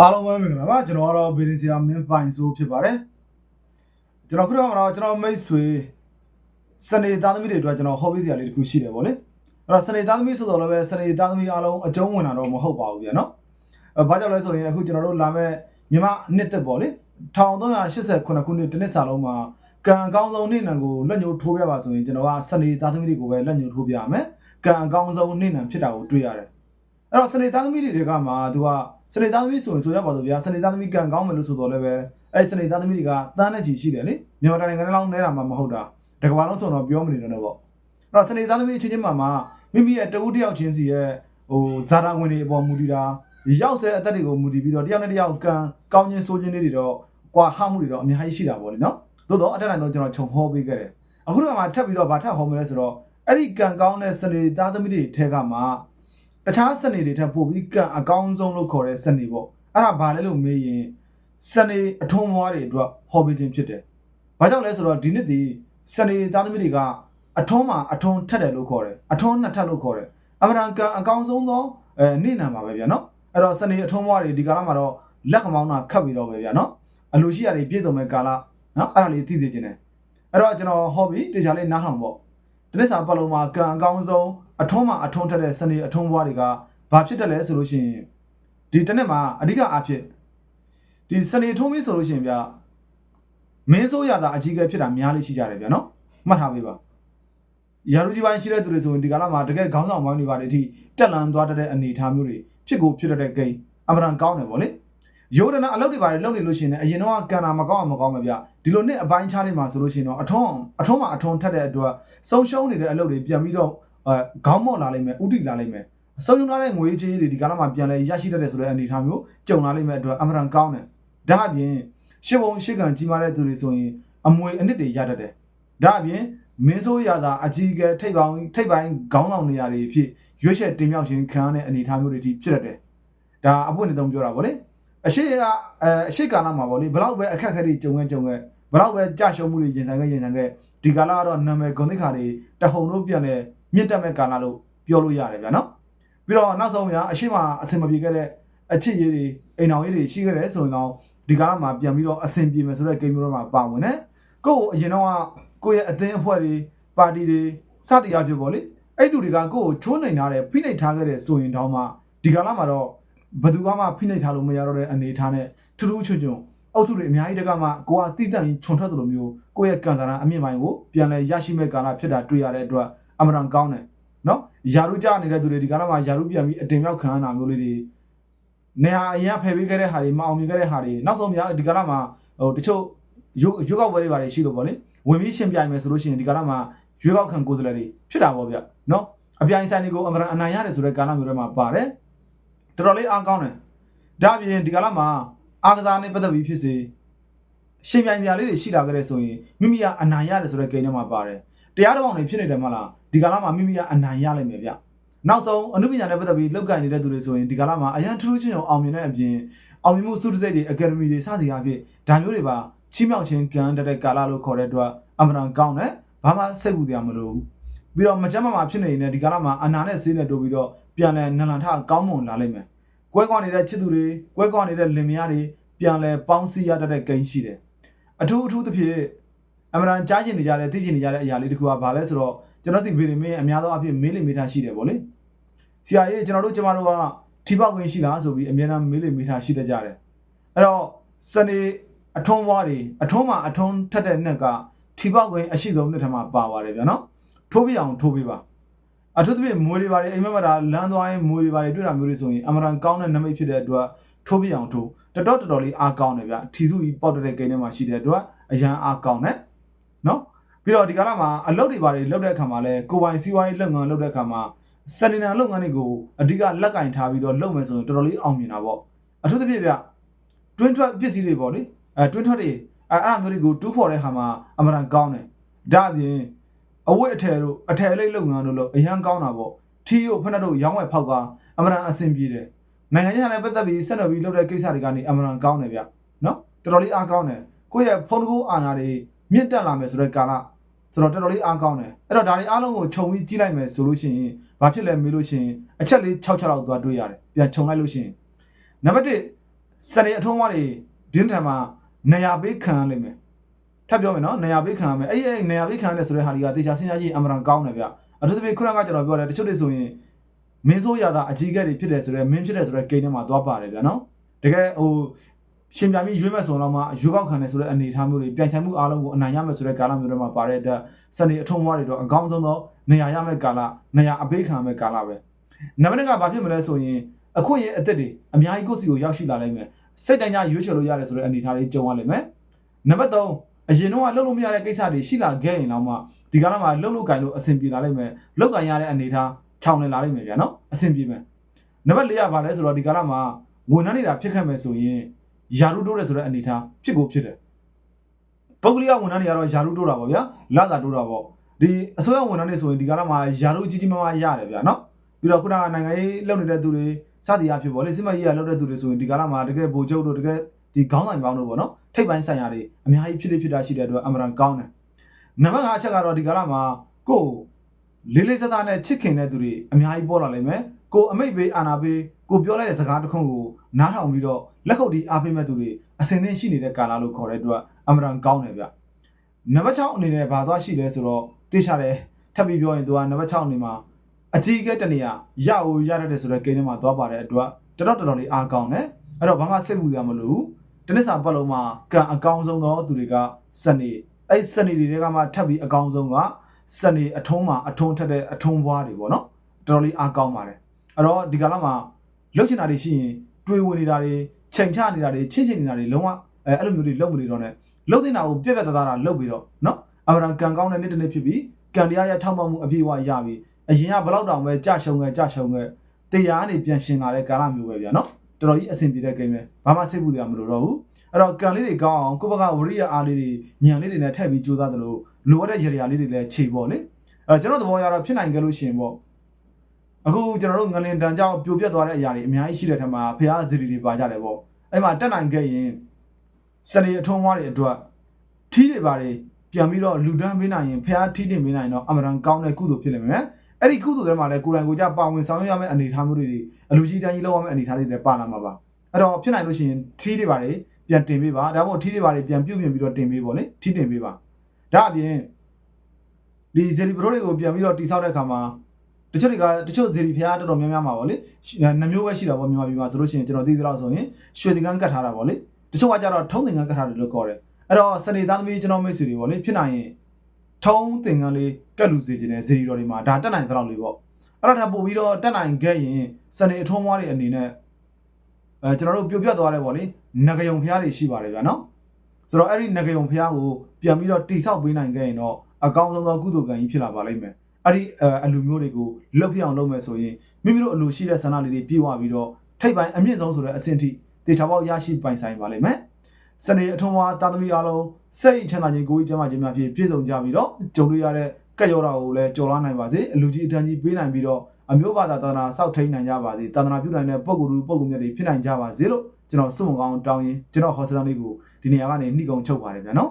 အားလုံးပဲမင်္ဂလာပါကျွန်တော်ကတော့ဗီဒီဆီယာမင်းပိုင်ဆိုဖြစ်ပါတယ်ကျွန်တော်ခုတော့ကတော့ကျွန်တော်မိတ်ဆွေစနေသားသမီးတွေအတွက်ကျွန်တော်ဟောပေးစရာလေးတစ်ခုရှိတယ်ဗောလေအဲ့တော့စနေသားသမီးဆိုတော့လည်းပဲစနေသားသမီးအားလုံးအကျုံးဝင်တာတော့မဟုတ်ပါဘူးဗျာနော်အဲဘာကြောင့်လဲဆိုရင်အခုကျွန်တော်တို့လာမဲ့မြန်မာနှစ်သက်ဗောလေ1389ခုနှစ်တစ်နှစ်စာလုံးမှာကံအကောင်းဆုံးနေ့နံကိုလက်ညှိုးထိုးပြပါဆိုရင်ကျွန်တော်ကစနေသားသမီးတွေကိုပဲလက်ညှိုးထိုးပြရမယ်ကံအကောင်းဆုံးနေ့နံဖြစ်တာကိုတွေ့ရတယ်အဲ့တော့စနေသားသမီးတွေတွေကမှသူက စနေသားသမီးဆိုရင်ဆိုရပါတော့ဗျာစနေသားသမီးကံကောင်းမယ်လို့ဆိုတော့လည်းပဲအဲ့စနေသားသမီးတွေကတန်းနဲ့ချီရှိတယ်လေမြန်မာတိုင်းနိုင်ငံလောက်နဲတာမှမဟုတ်တာတကဘာလုံးဆိုတော့ပြောမနေတော့ပေါ့အဲ့တော့စနေသားသမီးအချင်းချင်းမှမှမိမိရဲ့တဦးတစ်ယောက်ချင်းစီရဲ့ဟိုဇာတာဝင်တွေအပေါ်မူတည်တာရောက်ဆဲအသက်တွေကိုမူတည်ပြီးတော့တစ်ယောက်နဲ့တစ်ယောက်ကံကောင်းခြင်းဆိုးခြင်းလေးတွေတော့ကွာဟမှုတွေတော့အများကြီးရှိတာပေါ့လေနော်သို့တော့အထက်နိုင်တော့ကျွန်တော်ခြုံဟောပေးခဲ့တယ်အခုတော့မှထပ်ပြီးတော့ဗာထပ်ဟောမယ်လဲဆိုတော့အဲ့ဒီကံကောင်းတဲ့စနေသားသမီးတွေထဲကမှ တခြားစနေတွေထပ်ပို့ပြီးကံအကောင်းဆုံးလို့ခေါ်တဲ့စနေပေါ့အဲ့ဒါဘာလဲလို့မေးရင်စနေအထုံးမွားတွေအတွက်ဟောပေးခြင်းဖြစ်တယ်။ဘာကြောင့်လဲဆိုတော့ဒီနှစ်ဒီစနေသားသမီးတွေကအထုံးမှာအထုံးထက်တယ်လို့ခေါ်တယ်အထုံးနှစ်ထပ်လို့ခေါ်တယ်အမရန်ကံအကောင်းဆုံးသောအဲနေ့နံပါပဲဗျာနော်အဲ့တော့စနေအထုံးမွားတွေဒီကာလမှာတော့လက်ကမောင်းတာခတ်ပြီးတော့ပဲဗျာနော်အလိုရှိရတယ်ပြည့်စုံမဲ့ကာလနော်အဲ့ဒါလေးသိစေခြင်းတယ်အဲ့တော့ကျွန်တော်ဟောပြီးတေချာလေးနားထောင်ပေါ့ ဒီနေ့စာပတ်လုံးမှာကံအကောင်းဆုံးအထုံးမှာအထုံးထက်တဲ့စနေအထုံးဘွားတွေကဘာဖြစ်တယ်လဲဆိုလို့ရှိရင်ဒီတစ်နေ့မှာအဓိကအဖြစ်ဒီစနေထုံးမင်းဆိုလို့ရှိရင်ဗျမင်းဆိုးရတာအကြီးကဲဖြစ်တာများလေးရှိကြတယ်ဗျာနော်မှတ်ထားပေးပါရာလူကြီးပိုင်းရှိတဲ့သူတွေဆိုရင်ဒီကာလမှာတကယ်ခေါင်းဆောင်ပိုင်းတွေပါလေအထိတက်လန်သွားတဲ့အနေအထားမျိုးတွေဖြစ်ကိုဖြစ်တဲ့ဂိမ်းအမှန်ကောင်းတယ်ဗောလေ ယောဒနာအလုပ်တွေပါလေလုပ်နေလို့ရှိရင်လည်းအရင်တော့ကန်တာမကောင်းအောင်မကောင်းမှာဗျဒီလိုနှစ်အပိုင်းခြားနေမှာဆိုလို့ရှိရင်တော့အထုံးအထုံးမှာအထုံးထက်တဲ့အတွက်ဆုံးရှုံးနေတဲ့အလုပ်တွေပြန်ပြီးတော့အဲခေါင်းမော့လာလိမ့်မယ်ဥတီလာလိမ့်မယ်ဆုံးရှုံးထားတဲ့ငွေကြေးတွေဒီကာလမှာပြန်လဲရရှိတတ်တဲ့ဆိုတဲ့အနေအထားမျိုးကြုံလာလိမ့်မယ်အတွက်အမှန်တန်ကောင်းတယ်ဒါအပြင်ရှစ်ဘုံရှစ်ကံကြီးမားတဲ့သူတွေဆိုရင်အမွေအနှစ်တွေရတတ်တယ်ဒါအပြင်မင်းဆိုးရတာအကြီးအကဲထိပ်ပေါင်းထိပ်ပိုင်းခေါင်းဆောင်နေရာတွေဖြစ်ရွေးချယ်တင်မြောက်ခြင်းခံရတဲ့အနေအထားမျိုးတွေထိဖြစ်တတ်တယ်ဒါအပွင့်နေသုံးပြောတာဗောလေ အရှိကအဲအရှိကာလမှာဗောလေဘလောက်ပဲအခက်အခဲတွေကြုံခဲ့ကြုံခဲ့ဘလောက်ပဲကြာရှုံးမှုတွေရင်ဆိုင်ခဲ့ရင်ဆိုင်ခဲ့ဒီကာလကတော့နာမည်ဂုဏ်သိက္ခာတွေတဟုန်တို့ပြန်လဲမြင့်တက်မဲ့ကာလလို့ပြောလို့ရတယ်ဗျာနော်ပြီးတော့နောက်ဆုံးဗျာအရှိမအဆင်မပြေခဲ့တဲ့အချစ်ရေးတွေအိမ်အောင်ရေးတွေရှိခဲ့တယ်ဆိုရင်တော့ဒီကာလမှာပြန်ပြီးတော့အဆင်ပြေမယ်ဆိုတဲ့ဂိမ်းမျိုးတော့မှာပါဝင်တယ်ကိုယ့်ကိုအရင်တော့ကိုယ့်ရဲ့အသင်းအဖွဲ့တွေပါတီတွေစသည်အဖြစ်ပေါ့လေအဲ့လူတွေကကိုယ့်ကိုချိုးနိုင်ထားတယ်ဖိနှိပ်ထားခဲ့တယ်ဆိုရင်တော့မှဒီကာလမှာတော့ ဘယ်သူမှဖိနှိပ်ထားလို့မရတော့တဲ့အနေအထားနဲ့ထူးထူးချွန်ချွန်အုပ်စုတွေအများကြီးတကမှကိုကတိတန့်ကြီးခြုံထွက်တယ်လို့မျိုးကိုယ့်ရဲ့ကံစားတာအမြင့်ပိုင်းကိုပြန်လဲရရှိမဲ့ကာလဖြစ်တာတွေ့ရတဲ့အတွက်အမှန်တန်ကောင်းတယ်နော်ယာရုကြနေတဲ့သူတွေဒီကာလမှာယာရုပြန်ပြီးအတင်မြောက်ခံရတာမျိုးလေးတွေနေရာအရင်ဖယ်ပေးခဲ့တဲ့ဟာတွေမအောင်မြင်ခဲ့တဲ့ဟာတွေနောက်ဆုံးများဒီကာလမှာဟိုတချို့ရုပ်ရုပ်ောက်ပွဲတွေပါတွေရှိလို့ပေါ့လေဝင်ပြီးရှင်းပြိုင်မယ်ဆိုလို့ရှိရင်ဒီကာလမှာရွေးကောက်ခံကိုယ်စားလှယ်တွေဖြစ်တာပေါ့ဗျနော်အပြိုင်ဆိုင်တွေကိုအမှန်တန်အနိုင်ရတယ်ဆိုတဲ့ကာလမျိုးတွေမှာပါတယ် တော်တော်လေးအားကောင်းတယ်ဒါအပြင်ဒီကာလမှာအားကစားနဲ့ပတ်သက်ပြီးဖြစ်စေရှင်ပြိုင်စရာလေးတွေရှိလာခဲ့တဲ့ဆိုရင်မိမိကအနိုင်ရတယ်ဆိုတဲ့ဂိမ်းထဲမှာပါတယ်တရားတော်တွေဖြစ်နေတယ်မဟုတ်လားဒီကာလမှာမိမိကအနိုင်ရလိမ့်မယ်ဗျနောက်ဆုံးအနုပညာနဲ့ပတ်သက်ပြီးလောက်ကင်နေတဲ့သူတွေဆိုရင်ဒီကာလမှာအရန်ထူးထူးချင်းအောင်အောင်မြင်တဲ့အပြင်အောင်မြင်မှုစုတစိတ်တွေအကယ်ဒမီတွေစသည်အဖြစ်ဒါမျိုးတွေပါချီးမြှောက်ခြင်းကံတက်တဲ့ကာလလို့ခေါ်တဲ့အတွက်အမှန်တန်ကောင်းတယ်ဘာမှစိတ်ပူစရာမလိုဘူးပြီးတော့မကြမ်းမမာဖြစ်နေနေတဲ့ဒီကာလမှာအနာနဲ့ဆေးနဲ့တိုးပြီးတော့ ပြန်လဲနလန်ထကောင်းမွန်လာလိမ့်မယ်ကွဲကွာနေတဲ့ချစ်သူတွေကွဲကွာနေတဲ့လင်မယားတွေပြန်လဲပေါင်းစည်းရတတ်တဲ့ဂိမ်းရှိတယ်အထူးအထူးသဖြင့်အမှန်တန်ကြားကျင်နေကြတဲ့သိကျင်နေကြတဲ့အရာလေးတစ်ခုကဘာလဲဆိုတော့ကျွန်တော်သိဗီဒီမင်းအများသောအဖြစ်မေးလိမေးထားရှိတယ်ဗောလေဆရာကြီးကျွန်တော်တို့ကျမတို့ကထိပေါက်ဝင်ရှိလားဆိုပြီးအများအားမေးလိမေးထားရှိတတ်ကြတယ်အဲ့တော့စနေအထုံးဝါးတွေအထုံးမှာအထုံးထက်တဲ့နှစ်ကထိပေါက်ဝင်အရှိဆုံးနှစ်ထမှာပါပါတယ်ဗျာနော်ထိုးပြအောင်ထိုးပြပါ အထူးသဖြင့်မွေတွေပါတယ်အိမ်မက်မတာလမ်းသွားရင်မွေတွေပါတယ်တွေ့တာမျိုးတွေဆိုရင်အမှန်တန်ကောင်းတဲ့နမိတ်ဖြစ်တဲ့အတွက်ထိုးပြအောင်ထိုးတော်တော်တော်တော်လေးအားကောင်းတယ်ဗျထီစုကြီးပေါက်တဲ့ဂိမ်းထဲမှာရှိတဲ့အတွက်အရန်အားကောင်းတယ်နော်ပြီးတော့ဒီကာလမှာအလုပ်တွေဘာတွေလုပ်တဲ့အခါမှာလဲကိုပိုင်စီးပွားရေးလုပ်ငန်းလုပ်တဲ့အခါမှာစနေနာလုပ်ငန်းတွေကိုအဓိကလက်ကင်ထားပြီးတော့လုပ်မယ်ဆိုရင်တော်တော်လေးအောင်မြင်တာပေါ့အထူးသဖြင့်ဗျတွင်းထွက်ပစ္စည်းတွေပေါ့လေအဲတွင်းထွက်တွေအဲအဲ့အမျိုးတွေကိုတူးဖော်တဲ့အခါမှာအမှန်တန်ကောင်းတယ်ဒါအပြင် အဝတ်အထည်တို့အထည်လေးလုပ်ငန်းတို့လို့အရန်ကောင်းတာပေါ့ထီတို့ဖက်နှက်တို့ရောင်းဝယ်ဖောက်ကအမှန်တန်အဆင်ပြေတယ်နိုင်ငံခြားနဲ့ပတ်သက်ပြီးဆက်နွယ်ပြီးလုပ်တဲ့ကိစ္စတွေကနေအမှန်တန်ကောင်းတယ်ဗျနော်တော်တော်လေးအားကောင်းတယ်ကိုယ့်ရဲ့ဖုန်းတကူအာဏာတွေမြင့်တက်လာမယ်ဆိုတဲ့ကာလဆိုတော့တော်တော်လေးအားကောင်းတယ်အဲ့တော့ဒါတွေအားလုံးကိုခြုံပြီးကြည့်လိုက်မယ်ဆိုလို့ရှိရင်ဘာဖြစ်လဲမေးလို့ရှိရင်အချက်လေး6ချက်လောက်သွားတွေ့ရတယ်ပြန်ခြုံလိုက်လို့ရှိရင်နံပါတ်1စနေအထုံးဝါးတွေဒင်းထံမှာနေရာပေးခံရလိမ့်မယ် ထပ်ပြောမယ်နော်နေရာပေးခံရမယ်အဲ့ဒီအဲ့နေရာပေးခံရတဲ့ဆိုတဲ့ဟာဒီကတေချာစဉ်းစားကြည့်အမှန်တန်ကောင်းတယ်ဗျအထူးသဖြင့်ခုနကကျွန်တော်ပြောတယ်တချို့တွေဆိုရင်မင်းဆိုးရတာအကြီးကဲတွေဖြစ်တယ်ဆိုတော့မင်းဖြစ်တယ်ဆိုတော့ဂိမ်းထဲမှာသွားပါတယ်ဗျနော်တကယ်ဟိုရှင်ပြိုင်ပြီးရွေးမဲ့ဆိုတော့မှရွေးကောက်ခံတယ်ဆိုတဲ့အနေအထားမျိုးတွေပြိုင်ဆိုင်မှုအားလုံးကိုအနိုင်ရမယ်ဆိုတဲ့ကာလမျိုးတွေမှာပါတဲ့အတွက်စနေအထုံးဝါးတွေတော့အကောင်းဆုံးသောနေရာရမယ့်ကာလနေရာအပေးခံရမယ့်ကာလပဲနံပါတ်1ကဘာဖြစ်မလဲဆိုရင်အခုရဲ့အသက်တွေအများကြီးကိုယ့်စီကိုရောက်ရှိလာနိုင်မယ်စိတ်တိုင်းကြရွေးချယ်လို့ရတယ်ဆိုတဲ့အနေအထားလေးကြုံရလိမ့်မယ်နံပါတ်3 အရင်တော့လှုပ်လို့မရတဲ့ကိစ္စတွေရှိလာခဲ့ရင်တော့မှဒီကာလမှာလှုပ်လို့ကင်လို့အဆင်ပြေလာလိမ့်မယ်လှုပ်ကင်ရတဲ့အနေအထားချောင်းနေလာလိမ့်မယ်ဗျာနော်အဆင်ပြေမယ်နံပါတ်4ကဘာလဲဆိုတော့ဒီကာလမှာဝန်ထမ်းနေတာဖြစ်ခဲ့မယ်ဆိုရင်ယာရုတိုးတယ်ဆိုတဲ့အနေအထားဖြစ်ကိုဖြစ်တယ်ပုဂ္ဂလိကဝန်ထမ်းတွေကတော့ယာရုတိုးတာပေါ့ဗျာလာတာတိုးတာပေါ့ဒီအစိုးရဝန်ထမ်းတွေဆိုရင်ဒီကာလမှာယာရုကြီးကြီးမားမားရတယ်ဗျာနော်ပြီးတော့ခုနကနိုင်ငံရေးလုပ်နေတဲ့သူတွေစသည်အဖြစ်ပေါ့လေစစ်မကြီးကလုပ်တဲ့သူတွေဆိုရင်ဒီကာလမှာတကယ်ဗိုလ်ချုပ်တို့တကယ် ဒီခေါင်းဆိုင်ပေါင်းတို့ပေါ့နော်ထိပ်ပိုင်းဆိုင်ရာတွေအများကြီးဖြစ်နေဖြစ်တာရှိတဲ့အတွက်အမှန်တန်ကောင်းတယ်နံပါတ်5အချက်ကတော့ဒီကာလမှာကိုယ်လေးလေးစားစားနဲ့ချစ်ခင်တဲ့သူတွေအများကြီးပေါ်လာလိမ့်မယ်ကိုယ်အမိတ်ပေးအာနာပေးကိုပြောလိုက်တဲ့စကားတစ်ခုကိုနားထောင်ပြီးတော့လက်ခုပ်တီးအားပေးမဲ့သူတွေအစင်သင်းရှိနေတဲ့ကာလလို့ခေါ်တဲ့အတွက်အမှန်တန်ကောင်းတယ်ဗျနံပါတ်6အနေနဲ့ဘာသွားရှိလဲဆိုတော့တေးချတယ်ထပ်ပြီးပြောရင်သူကနံပါတ်6အနေမှာအကြီးကဲတနေရရအိုရတတ်တယ်ဆိုတော့ဂိမ်းထဲမှာသွားပါတဲ့အတွက်တော်တော်တော်တော်လေးအားကောင်းတယ်အဲ့တော့ဘာမှစိတ်ပူစရာမလိုဘူး တနစ်စာပတ်လုံးမှာကံအကောင်းဆုံးသောသူတွေကစနေအဲ့စနေတွေကမှထပ်ပြီးအကောင်းဆုံးကစနေအထုံးမှာအထုံးထက်တဲ့အထုံးဘွားတွေပေါ့နော်တော်တော်လေးအားကောင်းပါတယ်အဲ့တော့ဒီကလာမှာလှုပ်ချင်တာတွေရှိရင်တွေးဝင်နေတာတွေချိန်ချနေတာတွေချင်းချင်းနေတာတွေလုံးဝအဲအဲ့လိုမျိုးတွေလှုပ်မနေတော့နဲ့လှုပ်တင်တာကိုပြက်ပြက်သားသားလှုပ်ပြီးတော့နော်အမှန်ကံကောင်းတဲ့နေ့တစ်နေ့ဖြစ်ပြီးကံတရားရထောက်မှမှုအပြည့်အဝရပြီးအရင်ကဘလောက်တောင်ပဲကြာရှုံခဲ့ကြာရှုံခဲ့တရားကနေပြန်ရှင်လာတဲ့ကာလမျိုးပဲဗျာနော် တော်တော်ကြီးအဆင်ပြေတဲ့ဂိမ်းပဲဘာမှစိတ်ပူစရာမလိုတော့ဘူးအဲ့တော့ကံလေးတွေကောင်းအောင်ကိုယ့်ဘက်ကဝရိယအားလေးတွေညံလေးတွေနဲ့ထည့်ပြီးကြိုးစားတယ်လို့လိုအပ်တဲ့ရေရာလေးတွေလည်းခြေပေါ့လေအဲ့တော့ကျွန်တော်သဘောရတော့ဖြစ်နိုင်ကြလို့ရှိရင်ပေါ့အခုကျွန်တော်တို့ငလင်တန်ကြောင့်ပြိုပြက်သွားတဲ့အရာတွေအများကြီးရှိတဲ့ထက်မှာဖះဇီရီတွေပါကြတယ်ပေါ့အဲ့မှာတက်နိုင်ခဲ့ရင်စနေအထုံးဝါးတွေအတွက်ထီးတွေပါတယ်ပြန်ပြီးတော့လူဒန်းပေးနိုင်ရင်ဖះထီးတင်ပေးနိုင်တော့အမှန်တန်ကောင်းတဲ့ကုသိုလ်ဖြစ်လိမ့်မယ် အဲ့ဒီကုသိုလ်တွေမှာလည်းကိုယ်တိုင်ကိုယ်ကြပါဝင်ဆောင်ရွက်ရမယ့်အနေအထားမျိုးတွေအလူကြီးတိုင်းကြီးလောက်ရမယ့်အနေအထားတွေလည်းပါလာမှာပါအဲ့တော့ဖြစ်နိုင်လို့ရှိရင်ထီးတွေပါတယ်ပြန်တင်ပေးပါဒါမှမဟုတ်ထီးတွေပါတယ်ပြန်ပြုတ်ပြင်ပြီးတော့တင်ပေးပေါ့လေထီးတင်ပေးပါဒါအပြင်ဒီဇေရီပရိုတွေကိုပြန်ပြီးတော့တိဆောက်တဲ့အခါမှာတချို့တွေကတချို့ဇေရီဖျားတော်တော်များများမှာပေါ့လေနှမျိုးပဲရှိတာပေါ့မြန်မာပြည်မှာဆိုလို့ရှိရင်ကျွန်တော်သိသလောက်ဆိုရင်ရွှေသင်္ကန်းကတ်ထားတာပေါ့လေတချို့ကကြတော့ထုံးသင်္ကန်းကတ်ထားတယ်လို့ခေါ်တယ်အဲ့တော့စနေသားသမီးကျွန်တော်မိတ်ဆွေတွေပေါ့လေဖြစ်နိုင်ရင် ထုံးသင်္ကန်းလေးကတ်လူစေခြင်းနဲ့ဇေရီတော်တွေမှာဒါတက်နိုင်သလောက်လေးပေါ့အဲ့တော့ဒါပို့ပြီးတော့တက်နိုင်ခဲ့ရင်စနေအထုံးဝါးတွေအနေနဲ့အဲကျွန်တော်တို့ပြိုပြတ်သွားတယ်ပေါ့လေငကယုံဖျားတွေရှိပါတယ်ဗျာနော်ဆိုတော့အဲ့ဒီငကယုံဖျားကိုပြန်ပြီးတော့တိဆောက်ပေးနိုင်ခဲ့ရင်တော့အကောင်းဆုံးသောကုသိုလ်ကံကြီးဖြစ်လာပါလိမ့်မယ်အဲ့ဒီအလူမျိုးတွေကိုလှုပ်ပြအောင်လုပ်မယ်ဆိုရင်မိမိတို့အလိုရှိတဲ့ဆန္ဒလေးတွေပြေဝပြီးတော့ထိပ်ပိုင်းအမြင့်ဆုံးဆိုတဲ့အဆင့်ထိတေချာပေါက်ရရှိပိုင်ဆိုင်ပါလိမ့်မယ်စနေအထုံးဝါတာသမီအားလုံး စိတ်ချမ်းသာခြင်းကိုယ်ကြီးကျမ်းမာခြင်းများဖြင့်ပြည့်စုံကြပြီးတော့ကြုံတွေ့ရတဲ့ကက်ရောတာကိုလည်းကြော်လာနိုင်ပါစေအလူကြီးအတန်းကြီးပေးနိုင်ပြီးတော့အမျိုးဘာသာသာသနာစောက်ထိန်နိုင်ကြပါစေသာသနာပြုနိုင်တဲ့ပုံကူလူပုံကူမြတ်တွေဖြစ်နိုင်ကြပါစေလို့ကျွန်တော်စုံကောင်းတောင်းရင်ကျွန်တော်ဟောစတန်လေးကိုဒီနေရာကနေနှိကုံချုပ်ပါတယ်ဗျာနော်